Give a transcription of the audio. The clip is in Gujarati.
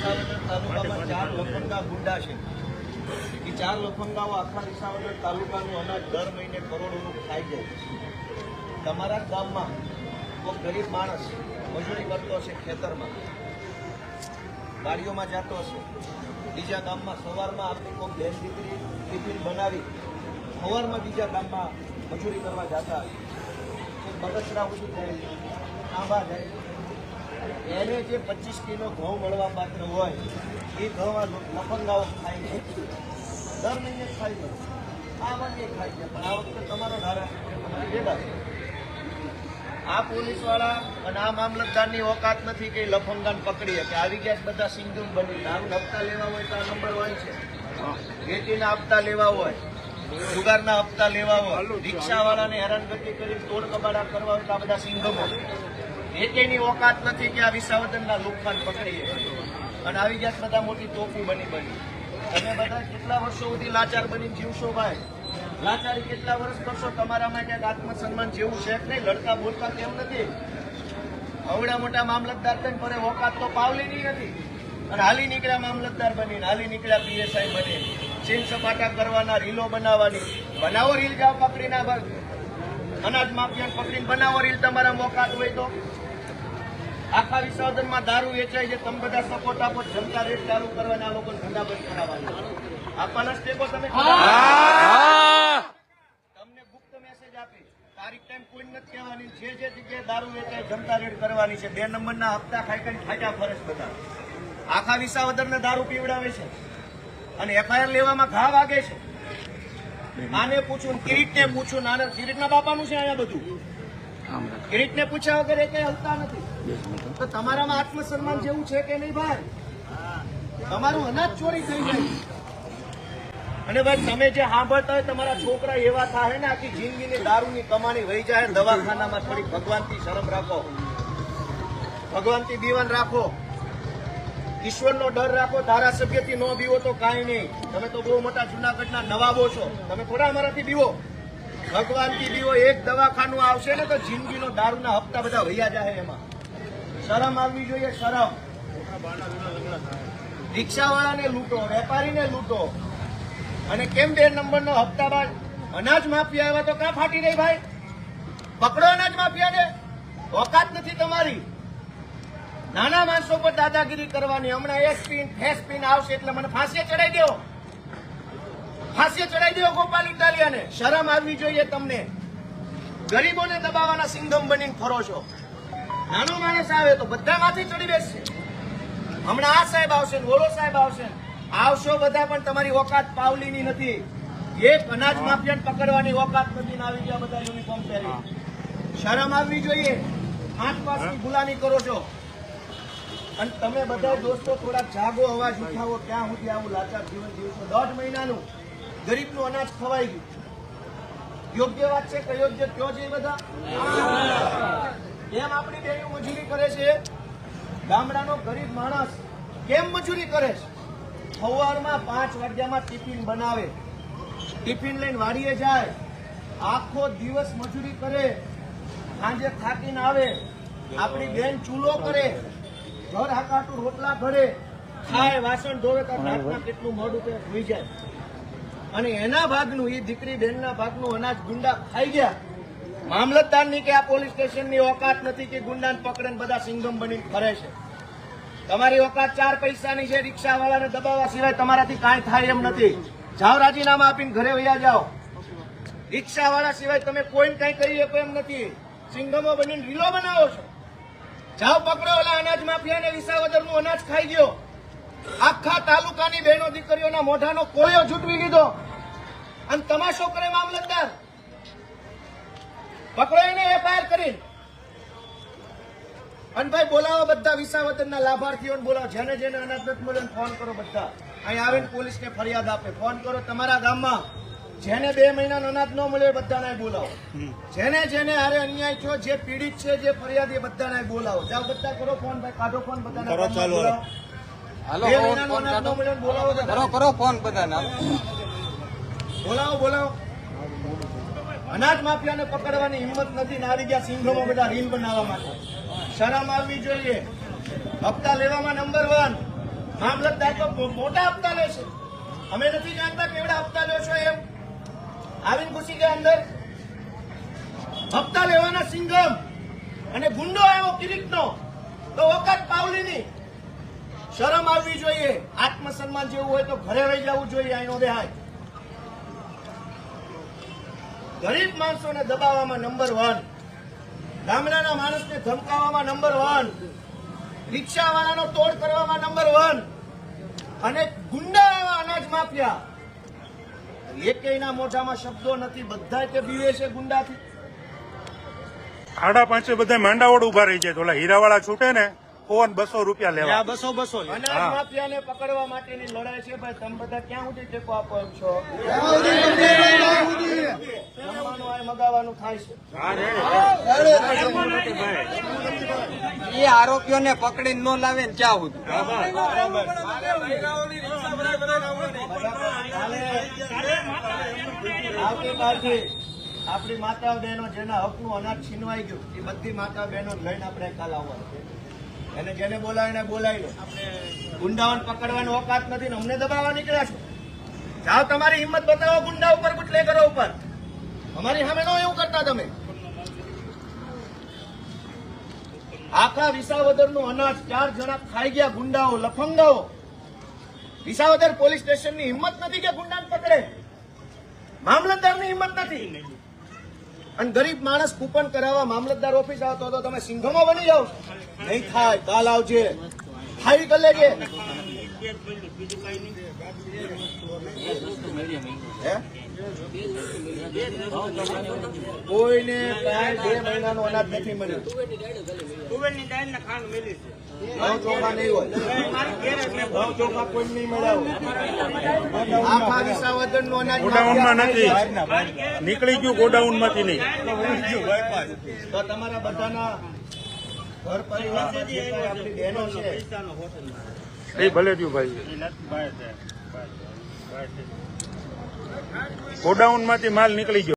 વિસાવદર તાલુકામાં ચાર લફંગા ગુંડા છે. એ ચાર લફંગાઓ આખા વિસાવદર તાલુકાનું અનાજ દર મહિને કરોડોનું ખાઈ જાય છે. તમારા ગામમાં કોઈ ગરીબ માણસ મજૂરી કરતો હશે ખેતરમાં ગાડીઓમાં જતો હશે, બીજા ગામમાં સવારમાં આપણી કોઈ બેન દીકરી ટિફિન બનાવી સવારમાં બીજા ગામમાં મજૂરી કરવા જતા હશે. બગસરા ઓછું થાય, આંબા જાય એને જે પચીસ કિલો ઘઉં મળવા પાત્ર હોય એ ઘઉં આ લફંગાઓ ખાય છે દર મહિને ખાય છે આ વખતે ખાય છે પણ આ વખતે તમારો ધારા ભેગા આ પોલીસવાળા અને આ મામલતદારની ઓકાત નથી કે લફંગાને પકડીએ કે આવી ગયા બધા સિંગમ બની. દારૂ હપ્તા લેવા હોય તો આ નંબર વન છે. વેચીના હપ્તા લેવા હોય જુગારના હપ્તા લેવા હોય રિક્ષાવાળાને હેરાનગતિ કરી તોડ કબાડા કરવા હોય તો આ બધા સિંગમો એકેની ઓકાત નથી કે આ વિસાવદનના લુકખાન પકડીએ. અને આવી ગયા બધા મોટી તોફી બની બની. તમે બધા કેટલા વર્ષો સુધી લાચાર બની જીવશો ભાઈ? લાચારી કેટલા વર્ષ કરશો? તમારામાં ક્યાંક આત્મસન્માન જેવું છે નહીં. લડતા બોલતા કેમ નથી. અવડા મોટા મામલતદાર થઈને પરે ઓકાત તો પાવલીની નથી અને હાલી નીકળ્યા મામલતદાર બની હાલી નીકળ્યા પીએસઆઈ બની ચીન સપાટા કરવાના, રીલો બનાવવાની. બનાવો રીલ જાવ પકડીને અનાજ માફિયાને પકડીને બનાવો રીલ તમારા મોકાત હોય તો. આખા વિસર્જનમાં દારૂ વેચાય છે તમે બધા સપોર્ટ આપો જનતા રેટ ચાલુ કરવાના આ લોકોને ધંધા બંધ કરાવવાના. આપવાના સ્ટેપો તમે તમને ગુપ્ત મેસેજ આપી. તારીખ ટાઈમ કોઈ નથી કહેવાની. જે જે જગ્યાએ દારૂ વેચાય જનતા રેડ કરવાની છે. બે નંબરના હપ્તા ખાઈ ખાઈ ખાટા ફરજ બધા. આખા વિસાવદરને દારૂ પીવડાવે છે. અને એફઆઈઆર લેવામાં ઘા વાગે છે. આને પૂછું કિરીટને પૂછું નાના કિરીટના બાપાનું છે અહીંયા બધું? કિરીટને પૂછ્યા વગર એ કઈ હલતા નથી. તો તમારામાં આત્મસન્માન જેવું છે કે નહીં ભાઈ? તમારું અનાજ ચોરી થઈ જાય. અને ભાઈ તમે જે સાંભળતા હોય તમારા છોકરા એવા થાય ને આખી જિંદગીની દારૂની કમાણી વહી જાય દવાખાનામાં થોડી ભગવાનથી શરમ રાખો. ભગવાનથી દીવાન રાખો. ઈશ્વરનો ડર રાખો, ધારાસભ્યથી ન બીવો તો કાંઈ નહીં. તમે તો બહુ મોટા જુનાગઢના નવાબો છો. તમે થોડા અમારાથી બીવો. ભગવાનથી બીવો, એક દવાખાનું આવશે ને તો જિંદગીનો દારૂના હપ્તા બધા વૈયા જાય એમાં. શરમ આવવી જોઈએ, શરમ. રિક્ષાવાળાને લૂંટો, વેપારીને લૂંટો. અને કેમ બે નંબરનો હપ્તા બાદ? અનાજ માફિયા આવ્યા તો ક્યાં ફાટી રહી ભાઈ? પકડો અનાજ માફિયાને. ઓકાત નથી તમારી. નાના માણસો પર દાદાગીરી કરવાની. હમણાં એક પિન ફેસ પિન આવશે એટલે મને ફાંસીએ ચડાઈ દો ફાંસીએ ચડાઈ દો ગોપાલ ઇટાલિયાને. શરમ આવવી જોઈએ તમને. ગરીબોને દબાવવાના સિંગમ બનીને ફરો છો. નાનો માણસ આવે તો બધા માથે ચડી બેસશે. હમણાં આ સાહેબ આવશે ઓલો સાહેબ આવશે. આવશો બધા પણ તમારી ઓકાત પાવલીની નથી. એક અનાજ માફિયાને પકડવાની ઓકાત નથી આવી ગયા બધા યુનિફોર્મ પહેરી શરમ આવવી જોઈએ. આઠ પાસની ગુલામી કરો છો. અને તમે બધા દોસ્તો થોડા જાગો, અવાજ ઉઠાવો, ક્યાં સુધી આવું લાચાર જીવન જીવશો દોઢ મહિનાનું ગરીબનું અનાજ ખવાઈ ગયું. યોગ્ય વાત છે કે યોગ્ય કયો છે બધા? કેમ આપણી બહેનો મજૂરી કરે છે? ગામડાનો ગરીબ માણસ કેમ મજૂરી કરે છે? સવારમાં પાંચ વાગ્યામાં ટિફિન બનાવે. ટિફિન લઈને વાડીએ જાય. આખો દિવસ મજૂરી કરે. સાંજે થાકીને આવે. આપણી બેન ચૂલો કરે. ઘર હાકાટું રોટલા ભરે ખાય વાસણ ધોવે તો રાતના કેટલું મોડું કે હોઈ જાય. અને એના ભાગનું એ દીકરી બહેનના ભાગનું અનાજ ગુંડા ખાઈ ગયા. મામલતદારની કે આ પોલીસ સ્ટેશનની ઓકાત નથી કે ગુંડાને પકડેને બધા સિંગમ બનીને ફરે છે. તમારી ઓકાત ચાર પૈસાની છે રિક્ષાવાળાને દબાવવા સિવાય તમારાથી કાંઈ થાય એમ નથી. જાઓ રાજીનામા આપીને ઘરે વયા જાઓ. રિક્ષાવાળા સિવાય તમે કોઈને કાંઈ કરી શકો એમ નથી. સિંગમો બનીને રીલો બનાવો છો. જાઓ પકડો ઓલા અનાજ માફિયાને વિસાવદરનું અનાજ ખાઈ ગયો. આખા તાલુકાની બહેનો દીકરીઓના મોઢાનો કોળિયો જૂટવી લીધો. અને તમાશો કરે મામલતદાર. પકડો એને એફઆઈઆર કરી અને ભાઈ બોલાવો બધા વિસાવદરના લાભાર્થીઓને બોલાવો. જેને જેને અનાજ નથી મળ્યો ફોન કરો બધા. અહીં આવીને પોલીસને ફરિયાદ આપે. ફોન કરો તમારા ગામમાં. જેને બે મહિના અનાજ ન મળે બધાને બોલાવો. જેને જેને હારે અન્યાય થયો જે પીડિત છે જે ફરિયાદ એ બધાને બોલાવો. જાઓ બધા કરો ફોન ભાઈ કાઢો ફોન બધાને. ચાલો. બોલાવો. કરો ફોન બધાને. બોલાવો બોલાવો. અનાજ માફિયાને પકડવાની હિંમત નથી. નારી ગયા સિંઘમો બધા રીલ બનાવવા માટે. શરમ આવવી જોઈએ. હપ્તા લેવામાં નંબર વન મામલતદાર તો મોટા હપ્તા લે છે અમે નથી જાણતા કેવડા હપ્તા લ્યો છો એમ આવીને ઘૂસી ગયા અંદર હપ્તા લેવાના સિંગમ અને ગુંડો આવ્યો કિરીટનો. તો વખત પાવલીની શરમ આવવી જોઈએ. આત્મસન્માન જેવું હોય તો ઘરે રહી જવું જોઈએ આનો દેહાય. ગરીબ માણસોને દબાવવામાં નંબર વન ગામડાના માણસને ધમકાવવામાં નંબર વન રિક્ષાવાળાનો તોડ કરવામાં નંબર વન અને ગુંડા એવા અનાજ માફિયા. એકેયના મોઢામાં શબ્દો નથી બધા કે બીવે છે ગુંડાથી. આડા પાંચે બધા માંડાવડ ઊભા રહી જાય ઓલા હીરાવાળા છૂટે ને. ફોન બસો રૂપિયા લેવા. બસો બસો માફિયાને પકડવા માટેની લડાઈ છે ભાઈ. તમે બધા ક્યાં સુધી ટેકો આપો એમ છો? મગાવવાનું થાય છે. એ આરોપીઓને પકડીને ન લાવે ને ક્યાં સુધી? આવતીકાલથી આપણી માતા બહેનો જેના હકનું અનાજ છીનવાઈ ગયું એ બધી માતા બહેનો લઈને આપણે કાલ આવવાનું છે. એને જેને બોલાય એને બોલાવી લો ગુંડાઓને પકડવાનો ઓકાત નથી ને અમને દબાવવા નીકળ્યા છો. જાઓ તમારી હિંમત બતાવો ગુંડા ઉપર ગુટલે કરો ઉપર. અમારી સામે નો એવું કરતા તમે. આખા વિસાવદરનું અનાજ ચાર જણા ખાઈ ગયા ગુંડાઓ લફંગાઓ. વિસાવદર પોલીસ સ્ટેશનની હિંમત નથી કે ગુંડાને પકડે. મામલતદારની હિંમત નથી. અને ગરીબ માણસ કૂપન કરાવવા મામલતદાર ઓફિસ આવતો હતો તમે સિંઘોમાં બની જાઓ. નહીં થાય કાલ આવજે. ખાઈ કરી લેજે. હે? કોઈને કાંઈ બે મહિનાનું અનાજ નથી મળ્યું. તુવેરની દાળ ને ખાંડ મેલી છે. ચોખા નહીં હોય. ઘઉં ચોખા કોઈ નહીં મળ્યા આખા વિસાવદરનું અનાજ ગોડાઉનમાં નથી. નીકળી ગયું ગોડાઉનમાંથી નહીં. તો તમારા બધાના ઘર પરિવાર આપણી બહેનો છે. એ ભલે થયું ભાઈ. ગોડાઉનમાંથી માલ નીકળી ગયો.